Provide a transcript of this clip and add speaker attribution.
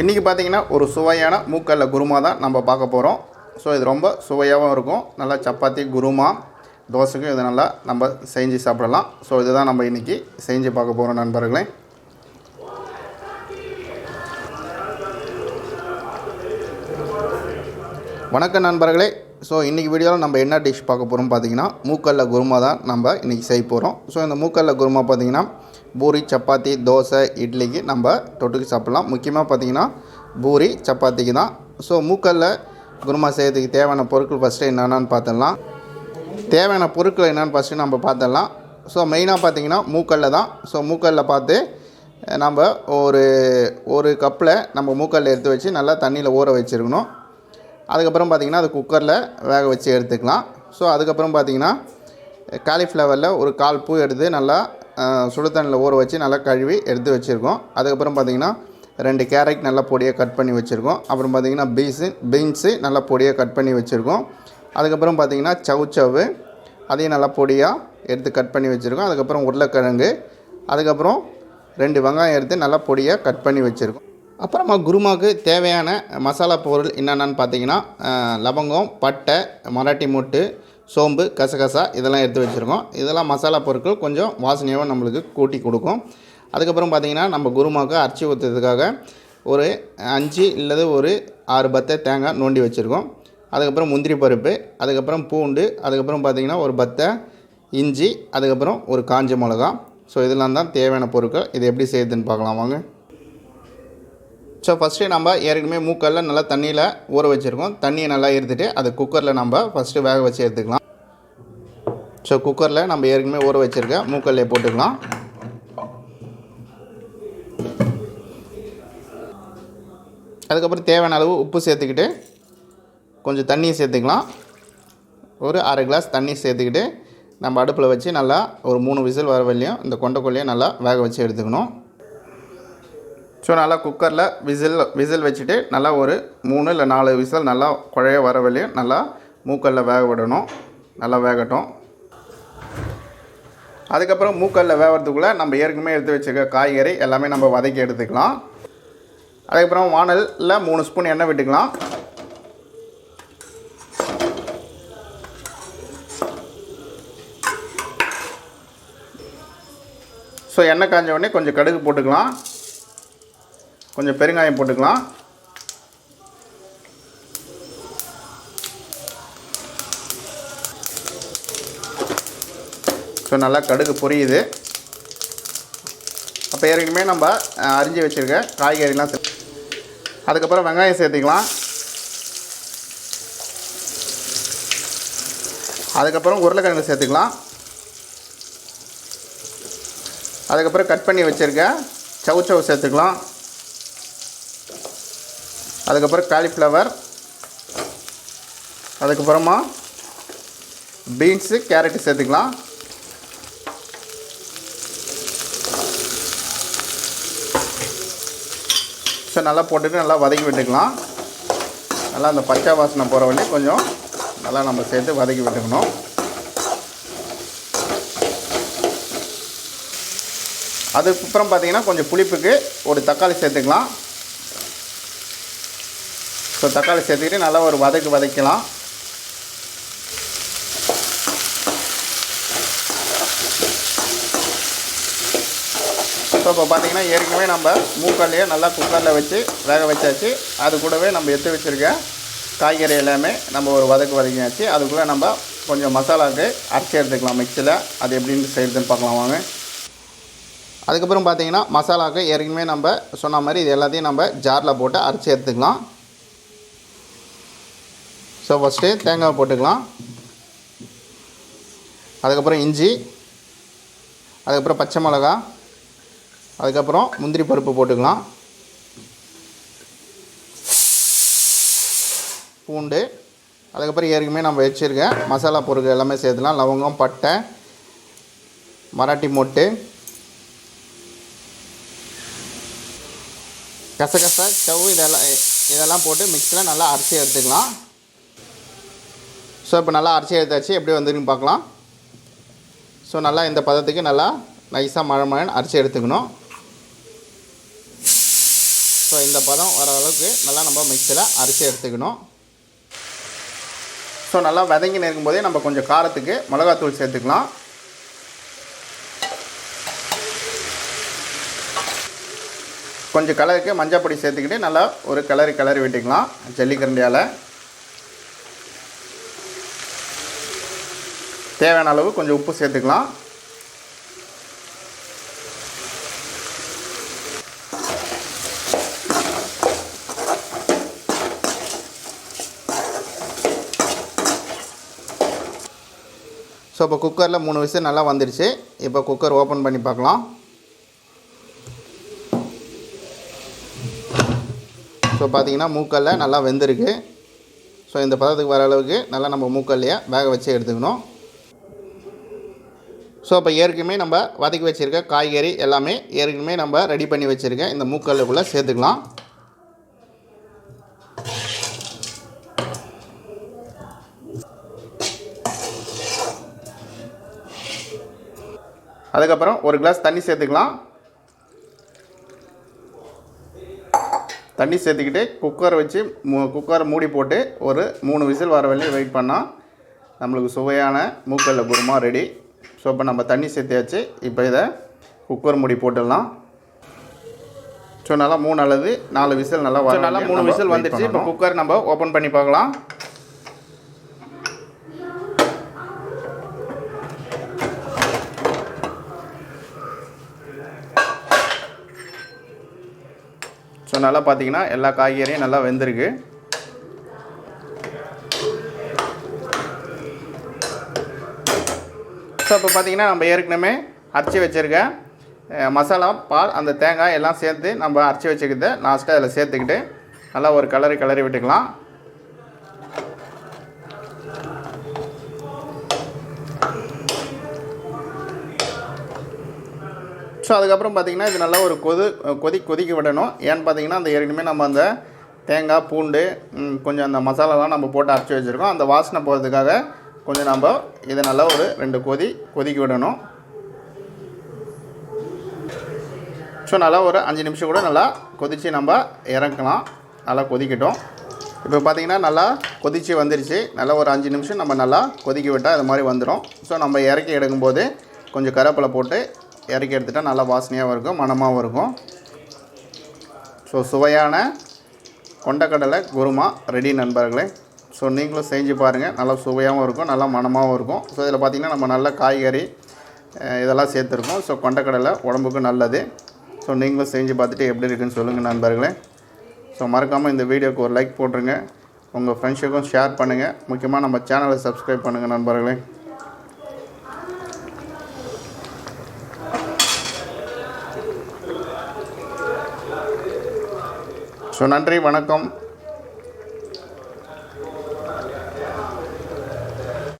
Speaker 1: இன்றைக்கி பார்த்தீங்கன்னா ஒரு சுவையான மூக்கல்ல குருமா தான் நம்ம பார்க்க போகிறோம் ஸோ இது ரொம்ப சுவையாகவும் இருக்கும். நல்லா சப்பாத்தி குருமா தோசைக்கும் இது நல்லா நம்ம செஞ்சு சாப்பிடலாம். ஸோ இதுதான் நம்ம இன்றைக்கி செஞ்சு பார்க்க போகிறோம் நண்பர்களே. வணக்கம் நண்பர்களே. ஸோ இன்றைக்கி வீடியோவில் நம்ம என்ன டிஷ் பார்க்க போகிறோம் பார்த்தீங்கன்னா மூக்கல்ல குருமா தான் நம்ம இன்றைக்கி செய்ய போகிறோம் ஸோ இந்த மூக்கல்ல குருமா பார்த்தீங்கன்னா பூரி சப்பாத்தி தோசை இட்லிக்கு நம்ம தொட்டுக்கு சாப்பிட்லாம். முக்கியமாக பார்த்தீங்கன்னா பூரி சப்பாத்திக்கு தான். ஸோ மூக்கல்ல குருமா செய்யறதுக்கு தேவையான பொருட்கள் ஃபஸ்ட்டு என்னென்னு பார்த்துடலாம் தேவையான பொருட்கள் என்னென்னு ஃபஸ்ட்டு நம்ம பார்த்துடலாம் ஸோ மெயினாக பார்த்தீங்கன்னா மூக்கல்ல தான். ஸோ மூக்கல்ல பார்த்து நம்ம ஒரு ஒரு கப்பில் நம்ம மூக்கல்ல எடுத்து வச்சு நல்லா தண்ணியில் ஊற வச்சுருக்கணும். அதுக்கப்புறம் பார்த்திங்கன்னா அது குக்கரில் வேக வச்சு எடுத்துக்கலாம். ஸோ அதுக்கப்புறம் பார்த்திங்கன்னா காலிஃப்ளவரில் ஒரு கால் பூ எடுத்து நல்லா சுடுதண்ணில் ஊற வச்சு நல்லா கழுவி எடுத்து வச்சுருக்கோம். அதுக்கப்புறம் பார்த்திங்கன்னா ரெண்டு கேரட் நல்லா பொடியாக கட் பண்ணி வச்சுருக்கோம். அப்புறம் பார்த்திங்கன்னா பீன்ஸு பீன்ஸு நல்லா பொடியாக கட் பண்ணி வச்சுருக்கோம். அதுக்கப்புறம் பார்த்திங்கன்னா சவுச்சவு அதையும் நல்லா பொடியாக எடுத்து கட் பண்ணி வச்சுருக்கோம். அதுக்கப்புறம் உருளைக்கிழங்கு அதுக்கப்புறம் ரெண்டு வெங்காயம் எடுத்து நல்லா பொடியாக கட் பண்ணி வச்சுருக்கோம். அப்புறமா குருமாவுக்கு தேவையான மசாலா பொருள் என்னென்னு பார்த்தீங்கன்னா லவங்கம் பட்டை மராட்டி மூட்டு சோம்பு கசகசா இதெல்லாம் எடுத்து வச்சுருக்கோம். இதெல்லாம் மசாலா பொருட்கள் கொஞ்சம் வாசனையாகவும் நம்மளுக்கு கூட்டி கொடுக்கும். அதுக்கப்புறம் பார்த்திங்கன்னா நம்ம குருமாவுக்கு அரைச்சி ஊற்றுறதுக்காக ஒரு அஞ்சு இல்லது ஒரு ஆறு பத்தை தேங்காய் நோண்டி வச்சுருக்கோம். அதுக்கப்புறம் முந்திரி பருப்பு அதுக்கப்புறம் பூண்டு அதுக்கப்புறம் பார்த்திங்கன்னா ஒரு பத்தை இஞ்சி அதுக்கப்புறம் ஒரு காஞ்ச மிளகா. ஸோ இதெல்லாம் தான் தேவையான பொருட்கள். இது எப்படி செய்யுதுன்னு பார்க்கலாம். வாங்க. ஸோ ஃபஸ்ட்டு நம்ம ஏற்கனவே மூக்கல்ல நல்லா தண்ணியில் ஊற வச்சுருக்கோம். தண்ணியை நல்லா எடுத்துகிட்டு அதை குக்கரில் நம்ம ஃபஸ்ட்டு வேக வச்சு எடுத்துக்கலாம். ஸோ குக்கரில் நம்ம ஏற்கனவே ஊற வச்சுருக்க மூக்கல்லையே போட்டுக்கலாம். அதுக்கப்புறம் தேவையான அளவு உப்பு சேர்த்துக்கிட்டு கொஞ்சம் தண்ணியை சேர்த்துக்கலாம். ஒரு அரை கிளாஸ் தண்ணி சேர்த்துக்கிட்டு நம்ம அடுப்பில் வச்சு நல்லா ஒரு மூணு விசில் வர வரலையும் இந்த கொண்டைக்கொல்லையும் நல்லா வேக வச்சு எடுத்துக்கணும். ஸோ நல்லா குக்கரில் விசில் விசில் வச்சுட்டு நல்லா ஒரு மூணு இல்லை நாலு விசில் நல்லா குழைய வர வழியும் நல்லா மூக்கல்ல வேக விடணும். நல்லா வேகட்டும். அதுக்கப்புறம் மூக்கல்ல வேகிறதுக்குள்ளே நம்ம ஏற்கனவே எடுத்து வச்சுருக்க காய்கறி எல்லாமே நம்ம வதக்கி எடுத்துக்கலாம். அதுக்கப்புறம் வானலில் மூணு ஸ்பூன் எண்ணெய் விட்டுக்கலாம். ஸோ எண்ணெய் காஞ்ச உடனே கொஞ்சம் கடுகு போட்டுக்கலாம். கொஞ்சம் பெருங்காயம் போட்டுக்கலாம். ஸோ நல்லா கடுகு பொரியுது. அப்போ ஏற்கனவே நம்ம அரிஞ்சு வச்சுருக்க காய்கறிலாம் அதுக்கப்புறம் வெங்காயம் சேர்த்துக்கலாம். அதுக்கப்புறம் உருளைக்கிழங்கு சேர்த்துக்கலாம். அதுக்கப்புறம் கட் பண்ணி வச்சுருக்க சவுச்சவு சேர்த்துக்கலாம். அதுக்கப்புறம் காலிஃப்ளவர் அதுக்கப்புறமா பீன்ஸு கேரட்டு சேர்த்துக்கலாம். ஸோ நல்லா போட்டுட்டு நல்லா வதக்கி விட்டுக்கலாம். நல்லா அந்த பச்சை வாசனை போகிற வழி கொஞ்சம் நல்லா நம்ம சேர்த்து வதக்கி விட்டுக்கணும். அதுக்கப்புறம் பார்த்திங்கன்னா கொஞ்சம் புளிப்புக்கு ஒரு தக்காளி சேர்த்துக்கலாம். ஸோ தக்காளி சேர்த்துக்கிட்டு நல்லா ஒரு வதக்கு வதக்கலாம். ஸோ இப்போ பார்த்தீங்கன்னா ஏற்கனவே நம்ம மூக்கல்லையே நல்லா குக்கரில் வச்சு வேக வச்சாச்சு. அது கூடவே நம்ம எடுத்து வச்சுருக்க காய்கறி எல்லாமே நம்ம ஒரு வதக்கு வதக்கியாச்சு. அதுக்குள்ளே நம்ம கொஞ்சம் மசாலாவுக்கு அரைச்சி எடுத்துக்கலாம் மிக்சியில் அது எப்படின்னு செய்யறதுன்னு பார்க்கலாம் வாங்க. அதுக்கப்புறம் பார்த்தீங்கன்னா மசாலாவுக்கு ஏற்கனவே நம்ம சொன்ன மாதிரி இது எல்லாத்தையும் நம்ம ஜாரில் போட்டு அரைச்சி எடுத்துக்கலாம். ஸோ ஃபஸ்ட்டு தேங்காய் போட்டுக்கலாம். அதுக்கப்புறம் இஞ்சி. அதுக்கப்புறம் பச்சை மிளகா. அதுக்கப்புறம் முந்திரி பருப்பு போட்டுக்கலாம். பூண்டு. அதுக்கப்புறம் ஏற்கனவே நம்ம வச்சுருக்க மசாலா பொருட்கள் எல்லாமே சேர்த்துலாம் லவங்கம் பட்டை மராட்டி மொட்டு. கசகசா சவு இதெல்லாம் இதெல்லாம் போட்டு மிக்ஸில் நல்லா அரிசி எடுத்துக்கலாம். ஸோ இப்போ நல்லா அரைச்சி எடுத்தாச்சு. எப்படி வந்துருன்னு பார்க்கலாம். ஸோ நல்லா இந்த பதத்துக்கு நல்லா நைஸாக மழை மழைன்னு அரைச்சி எடுத்துக்கணும். ஸோ இந்த பதம் வர அளவுக்கு நல்லா நம்ம மிக்சியில் அரைச்சி எடுத்துக்கணும். ஸோ நல்லா விதங்கி இருக்கும்போதே நம்ம கொஞ்சம் காரத்துக்கு மிளகாத்தூள் சேர்த்துக்கலாம். கொஞ்சம் கலருக்கு மஞ்சள் பொடி சேர்த்துக்கிட்டு நல்லா ஒரு கிளறி கிளறி விட்டுக்கலாம். ஜல்லிக்கரண்டியால். தேவையான அளவு கொஞ்சம் உப்பு சேர்த்துக்கலாம். ஸோ இப்போ குக்கரில் மூணு விசில் நல்லா வந்துடுச்சு இப்போ குக்கர் ஓப்பன் பண்ணி பார்க்கலாம். ஸோ பார்த்தீங்கன்னா மூக்கல்ல நல்லா வெந்திருக்கு. ஸோ இந்த பதத்துக்கு வர அளவுக்கு நல்லா நம்ம மூக்கல்லையே வேக வச்சு எடுத்துக்கணும். ஸோ இப்போ ஏற்கனவே நம்ம வதக்கி வச்சுருக்க காய்கறி எல்லாமே ஏற்கனவே நம்ம ரெடி பண்ணி வச்சுருக்க இந்த மூக்கல்லுக்குள்ளே சேர்த்துக்கலாம். அதுக்கப்புறம் ஒரு கிளாஸ் தண்ணி சேர்த்துக்கலாம். தண்ணி சேர்த்துக்கிட்டு குக்கரை வச்சு மூ குக்கரை மூடி போட்டு ஒரு மூணு விசில் வர வரையும் வெயிட் பண்ணால் நம்மளுக்கு சுவையான மூக்கல்ல குருமா ரெடி ஸோ இப்போ நம்ம தண்ணி சேர்த்தியாச்சு இப்போ இதை குக்கர் மூடி போட்டுடலாம். ஸோ நல்லா மூணு அல்லது நாலு விசில் நல்லா வர நல்லா மூணு விசில் வந்துடுச்சு. இப்போ குக்கர் நம்ம ஓப்பன் பண்ணி பார்க்கலாம். ஸோ நல்லா பார்த்தீங்கன்னா எல்லா காய்கறியும் நல்லா வெந்திருக்கு. ஸோ இப்போ பார்த்தீங்கன்னா நம்ம ஏற்கனவே அரைச்சி வச்சுருக்க மசாலா பால் அந்த தேங்காய் எல்லாம் சேர்த்து நம்ம அரைச்சி வச்சுக்கிறத லாஸ்ட்டாக அதில் சேர்த்துக்கிட்டு நல்லா ஒரு கலரி கலரி விட்டுக்கலாம். ஸோ அதுக்கப்புறம் பார்த்தீங்கன்னா இது நல்லா ஒரு கொது கொதி கொதிக்க விடணும். ஏன்னு பார்த்தீங்கன்னா அந்த ஏற்கனவே நம்ம அந்த தேங்காய் பூண்டு கொஞ்சம் அந்த மசாலாலாம் நம்ம போட்டு அரைச்சி வச்சுருக்கோம். அந்த வாசனை போகிறதுக்காக கொஞ்சம் நம்ம இதை நல்லா ஒரு ரெண்டு கொதி கொதிக்க விடணும். ஸோ நல்லா ஒரு அஞ்சு நிமிஷம் கூட நல்லா கொதித்து நம்ம இறக்கலாம். நல்லா கொதிக்கட்டும். இப்போ பார்த்தீங்கன்னா நல்லா கொதித்து வந்துருச்சு. நல்லா ஒரு அஞ்சு நிமிஷம் நம்ம நல்லா கொதிக்க விட்டால் இது மாதிரி வந்துடும் ஸோ நம்ம இறக்கி எடுக்கும்போது கொஞ்சம் கருவேப்பிலை போட்டு இறக்கி எடுத்துட்டால் நல்லா வாசனையாகவும் இருக்கும் மணமாகவும் இருக்கும். ஸோ சுவையான கொண்டக்கடலை குருமா ரெடி நண்பர்களே. ஸோ நீங்களும் செஞ்சு பாருங்கள் நல்லா சுவையாகவும் இருக்கும் நல்லா மணமாகவும் இருக்கும். ஸோ இதில் பார்த்திங்கன்னா நம்ம நல்ல காய்கறி இதெல்லாம் சேர்த்துருக்கோம். ஸோ கொண்டக்கடலை உடம்புக்கு நல்லது. ஸோ நீங்களும் செஞ்சு பார்த்துட்டு எப்படி இருக்குன்னு சொல்லுங்கள் நண்பர்களே. ஸோ மறக்காமல் இந்த வீடியோக்கு ஒரு லைக் போட்டுருங்க. உங்கள் ஃப்ரெண்ட்ஸுக்கும் ஷேர் பண்ணுங்கள் முக்கியமாக நம்ம சேனலை சப்ஸ்கிரைப் பண்ணுங்கள் நண்பர்களே. ஸோ நன்றி வணக்கம்.